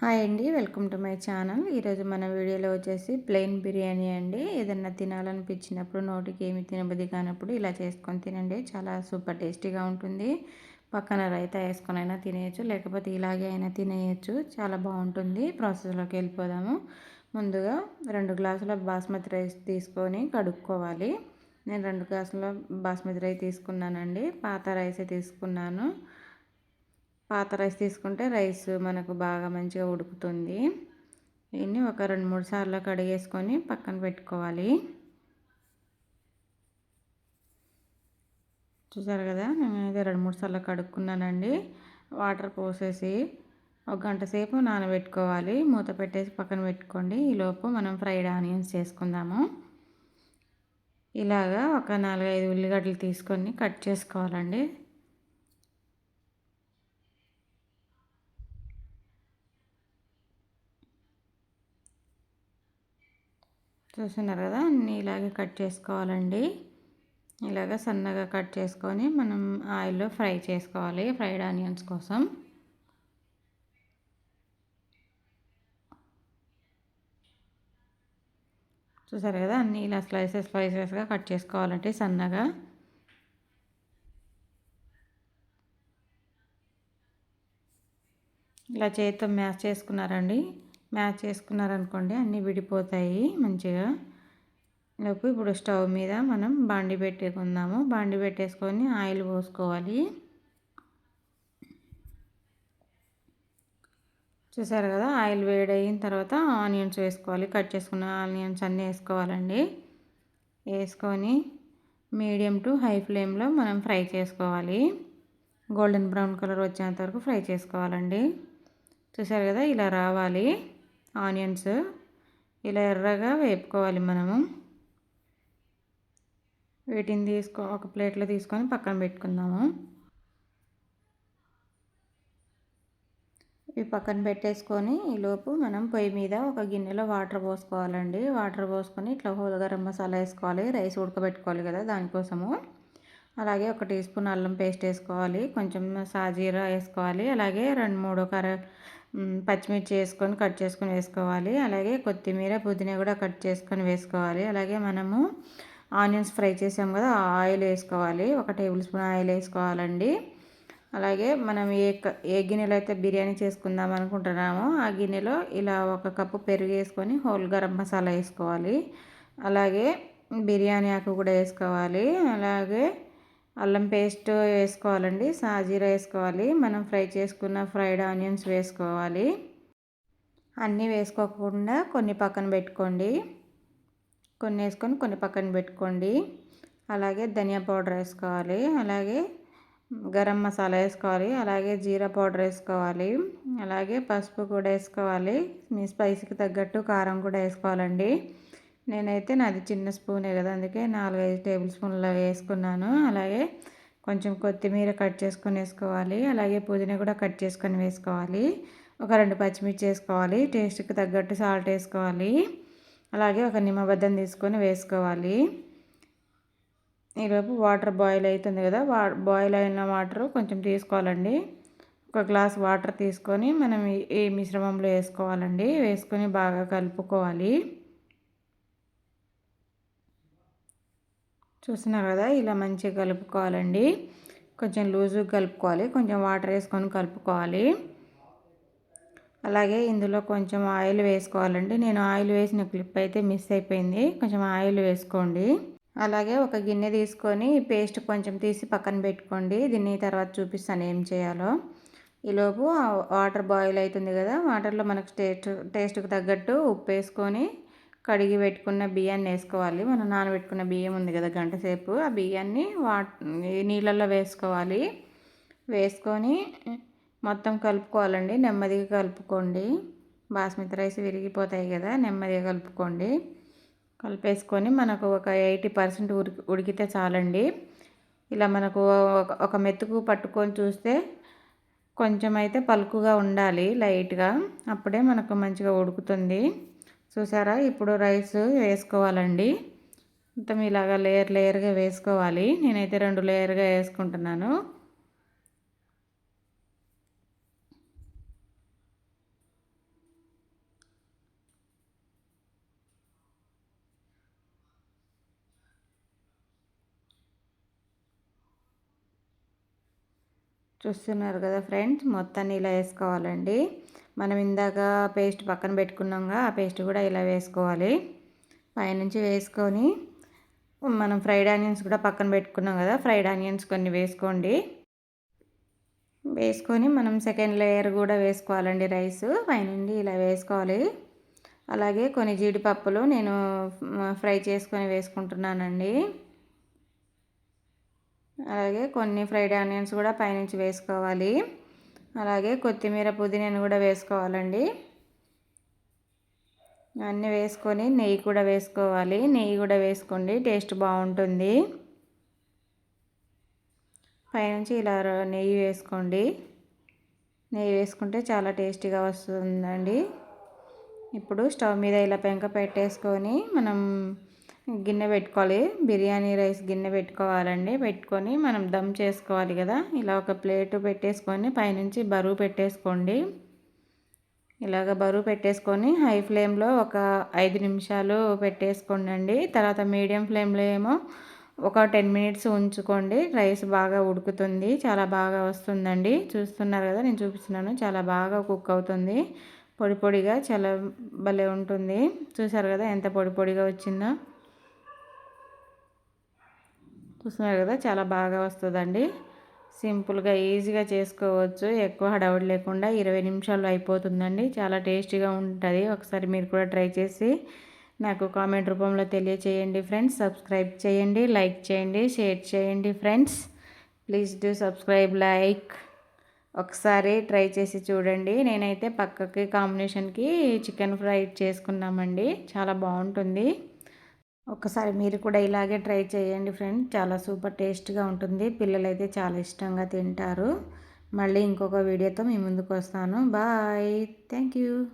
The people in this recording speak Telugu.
హాయ్ అండి వెల్కమ్ టు మై ఛానల్. ఈరోజు మన వీడియోలో వచ్చేసి ప్లెయిన్ బిర్యానీ అండి. ఏదన్నా తినాలనిపించినప్పుడు నోటికి ఏమి తినబుద్ధి కానప్పుడు ఇలా చేసుకొని తినండి. చాలా సూపర్ టేస్టీగా ఉంటుంది. పక్కన రైతా వేసుకొని అయినా తినేయచ్చు లేకపోతే ఇలాగే అయినా తినేయచ్చు. చాలా బాగుంటుంది. ప్రాసెస్లోకి వెళ్ళిపోదాము. ముందుగా రెండు గ్లాసుల బాస్మతి రైస్ తీసుకొని కడుక్కోవాలి. నేను రెండు గ్లాసుల బాస్మతి రైస్ తీసుకున్నానండి. పాత రైసే తీసుకున్నాను. పాత రైస్ తీసుకుంటే రైస్ మనకు బాగా మంచిగా ఉడుకుతుంది. దీన్ని ఒక రెండు మూడు సార్లు కడిగేసుకొని పక్కన పెట్టుకోవాలి. చూసారు కదా? నేనైతే రెండు మూడు సార్లు కడుక్కున్నానండి. వాటర్ పోసేసి ఒక గంట సేపు నానబెట్టుకోవాలి. మూత పెట్టేసి పక్కన పెట్టుకోండి. ఈలోపు మనం ఫ్రైడ్ ఆనియన్స్ చేసుకుందాము. ఇలాగా ఒక నాలుగైదు ఉల్లిగడ్డలు తీసుకొని కట్ చేసుకోవాలండి. చూస్తున్నారు కదా అన్నీ ఇలాగే కట్ చేసుకోవాలండి. ఇలాగ సన్నగా కట్ చేసుకొని మనం ఆయిల్లో ఫ్రై చేసుకోవాలి ఫ్రైడ్ ఆనియన్స్ కోసం. చూసారు కదా అన్నీ ఇలా స్లైసెస్ స్లైసెస్గా కట్ చేసుకోవాలంటే సన్నగా. ఇలా చేతితో మ్యాష్ చేసుకున్నారండి. మ్యాచ్ చేసుకున్నారనుకోండి అన్నీ విడిపోతాయి మంచిగా. లోపు ఇప్పుడు స్టవ్ మీద మనం బాండి పెట్టుకుందాము. బాండి పెట్టేసుకొని ఆయిల్ పోసుకోవాలి. చూసారు కదా ఆయిల్ వేడయిన తర్వాత ఆనియన్స్ వేసుకోవాలి. కట్ చేసుకున్న ఆనియన్స్ అన్నీ వేసుకోవాలండి. వేసుకొని మీడియం టు హై ఫ్లేమ్లో మనం ఫ్రై చేసుకోవాలి. గోల్డెన్ బ్రౌన్ కలర్ వచ్చేంత వరకు ఫ్రై చేసుకోవాలండి. చూసారు కదా ఇలా రావాలి. ఆనియన్స్ ఇలా ఎర్రగా వేపుకోవాలి మనము. వీటిని తీసుకో ఒక ప్లేట్లో తీసుకొని పక్కన పెట్టుకుందాము. ఇవి పక్కన పెట్టేసుకొని ఈలోపు మనం పొయ్యి మీద ఒక గిన్నెలో వాటర్ పోసుకోవాలండి. వాటర్ పోసుకొని ఇట్లా హోల్ గరం మసాలా వేసుకోవాలి. రైస్ ఉడకబెట్టుకోవాలి కదా దానికోసము. అలాగే ఒక టీ స్పూన్ అల్లం పేస్ట్ వేసుకోవాలి. కొంచెం సాజీరా వేసుకోవాలి. అలాగే రెండు మూడు కర పచ్చిమిర్చి వేసుకొని కట్ చేసుకొని వేసుకోవాలి. అలాగే కొత్తిమీర పుదీనా కూడా కట్ చేసుకొని వేసుకోవాలి. అలాగే మనము ఆనియన్స్ ఫ్రై చేసాం కదా ఆయిల్ వేసుకోవాలి. ఒక టేబుల్ స్పూన్ ఆయిల్ వేసుకోవాలండి. అలాగే మనం ఏ ఏ గిన్నెలో అయితే బిర్యానీ చేసుకుందాం అనుకుంటున్నామో ఆ గిన్నెలో ఇలా ఒక కప్పు పెరుగు వేసుకొని హోల్ గరం మసాలా వేసుకోవాలి. అలాగే బిర్యానీ ఆకు కూడా వేసుకోవాలి. అలాగే అల్లం పేస్ట్ వేసుకోవాలండి. సాజీరా వేసుకోవాలి. మనం ఫ్రై చేసుకున్న ఫ్రైడ్ ఆనియన్స్ వేసుకోవాలి. అన్నీ వేసుకోకుండా కొన్ని పక్కన పెట్టుకోండి. కొన్ని వేసుకొని కొన్ని పక్కన పెట్టుకోండి. అలాగే ధనియా పౌడర్ వేసుకోవాలి. అలాగే గరం మసాలా వేసుకోవాలి. అలాగే జీరా పౌడర్ వేసుకోవాలి. అలాగే పసుపు కూడా వేసుకోవాలి. మీ స్పైసీకి తగ్గట్టు కారం కూడా వేసుకోవాలండి. నేనైతే నాది చిన్న స్పూనే కదా అందుకే నాలుగైదు టేబుల్ స్పూన్లో వేసుకున్నాను. అలాగే కొంచెం కొత్తిమీర కట్ చేసుకొని వేసుకోవాలి. అలాగే పుదీనా కూడా కట్ చేసుకొని వేసుకోవాలి. ఒక రెండు పచ్చిమిర్చి వేసుకోవాలి. టేస్ట్కి తగ్గట్టు సాల్ట్ వేసుకోవాలి. అలాగే ఒక నిమ్మబద్దం తీసుకొని వేసుకోవాలి. ఈలోపు వాటర్ బాయిల్ అవుతుంది కదా వా బాయిల్ అయిన వాటర్ కొంచెం తీసుకోవాలండి. ఒక గ్లాస్ వాటర్ తీసుకొని మనం ఈ మిశ్రమంలో వేసుకోవాలండి. వేసుకొని బాగా కలుపుకోవాలి. చూస్తున్నారు కదా ఇలా మంచిగా కలుపుకోవాలండి. కొంచెం లూజుగా కలుపుకోవాలి. కొంచెం వాటర్ వేసుకొని కలుపుకోవాలి. అలాగే ఇందులో కొంచెం ఆయిల్ వేసుకోవాలండి. నేను ఆయిల్ వేసిన క్లిప్ అయితే మిస్ అయిపోయింది. కొంచెం ఆయిల్ వేసుకోండి. అలాగే ఒక గిన్నె తీసుకొని పేస్ట్ కొంచెం తీసి పక్కన పెట్టుకోండి. దీన్ని తర్వాత చూపిస్తాను ఏం చేయాలో. ఈలోపు వాటర్ బాయిల్ అవుతుంది కదా వాటర్లో మనకు టేస్ట్ టేస్ట్కి తగ్గట్టు ఉప్పు వేసుకొని కడిగి పెట్టుకున్న బియ్యాన్ని వేసుకోవాలి. మనం నానబెట్టుకున్న బియ్యం ఉంది కదా గంట సేపు. ఆ బియ్యాన్ని వా నీళ్ళల్లో వేసుకోవాలి. వేసుకొని మొత్తం కలుపుకోవాలండి. నెమ్మదిగా కలుపుకోండి. బాస్మతి రైస్ విరిగిపోతాయి కదా నెమ్మదిగా కలుపుకోండి. కలిపేసుకొని మనకు ఒక ఎయిటీ పర్సెంట్ ఉడికి ఉడికితే చాలండి. ఇలా మనకు ఒక మెతుకు పట్టుకొని చూస్తే కొంచెం అయితే పలుకుగా ఉండాలి లైట్గా. అప్పుడే మనకు మంచిగా ఉడుకుతుంది. చూసారా? ఇప్పుడు రైస్ వేసుకోవాలండి. మొత్తం ఇలాగా లేయర్ లేయర్గా వేసుకోవాలి. నేనైతే రెండు లేయర్గా వేసుకుంటున్నాను. చూస్తున్నారు కదా ఫ్రెండ్స్? మొత్తాన్ని ఇలా వేసుకోవాలండి. మనం ఇందాక పేస్ట్ పక్కన పెట్టుకున్నాంగా ఆ పేస్ట్ కూడా ఇలా వేసుకోవాలి. పైనుంచి వేసుకొని మనం ఫ్రైడ్ ఆనియన్స్ కూడా పక్కన పెట్టుకున్నాం కదా ఫ్రైడ్ ఆనియన్స్ కొన్ని వేసుకోండి. వేసుకొని మనం సెకండ్ లేయర్ కూడా వేసుకోవాలండి రైస్ పైనుండి ఇలా వేసుకోవాలి. అలాగే కొన్ని జీడిపప్పులు నేను ఫ్రై చేసుకొని వేసుకుంటున్నానండి. అలాగే కొన్ని ఫ్రైడ్ ఆనియన్స్ కూడా పైనుంచి వేసుకోవాలి. అలాగే కొత్తిమీర పుదీనాను కూడా వేసుకోవాలండి. అన్నీ వేసుకొని నెయ్యి కూడా వేసుకోవాలి. నెయ్యి కూడా వేసుకోండి టేస్ట్ బాగుంటుంది. పైనుంచి ఇలా నెయ్యి వేసుకోండి. నెయ్యి వేసుకుంటే చాలా టేస్టీగా వస్తుందండి. ఇప్పుడు స్టవ్ మీద ఇలా పెంక పెట్టేసుకొని మనం గిన్నె పెట్టుకోవాలి. బిర్యానీ రైస్ గిన్నె పెట్టుకోవాలండి. పెట్టుకొని మనం దమ్ చేసుకోవాలి కదా. ఇలా ఒక ప్లేట్ పెట్టేసుకొని పైనుంచి బరువు పెట్టేసుకోండి. ఇలాగ బరువు పెట్టేసుకొని హై ఫ్లేమ్లో ఒక ఐదు నిమిషాలు పెట్టేసుకోండి తర్వాత మీడియం ఫ్లేమ్లో ఏమో ఒక టెన్ మినిట్స్ ఉంచుకోండి. రైస్ బాగా ఉడుకుతుంది. చాలా బాగా వస్తుందండి. చూస్తున్నారు కదా నేను చూపిస్తున్నాను. చాలా బాగా కుక్ అవుతుంది. పొడి పొడిగా చాలా భలే ఉంటుంది. చూసారు కదా ఎంత పొడి పొడిగా వచ్చిందో. చూస్తున్నారు కదా చాలా బాగా వస్తుందండి. సింపుల్గా ఈజీగా చేసుకోవచ్చు. ఎక్కువ హడావుడి లేకుండా ఇరవై నిమిషాల్లో అయిపోతుందండి. చాలా టేస్టీగా ఉంటుంది. ఒకసారి మీరు కూడా ట్రై చేసి నాకు కామెంట్ రూపంలో తెలియచేయండి ఫ్రెండ్స్. సబ్స్క్రైబ్ చేయండి లైక్ చేయండి షేర్ చేయండి friends. Please do subscribe like. ఒకసారి ట్రై చేసి చూడండి. నేనైతే పక్కకి కాంబినేషన్కి చికెన్ ఫ్రై చేసుకున్నామండి చాలా బాగుంటుంది. ఒకసారి మీరు కూడా ఇలాగే ట్రై చేయండి ఫ్రెండ్. చాలా సూపర్ టేస్ట్గా ఉంటుంది. పిల్లలైతే చాలా ఇష్టంగా తింటారు. మళ్ళీ ఇంకొక వీడియోతో మీ ముందుకు వస్తాను. బాయ్. Thank you.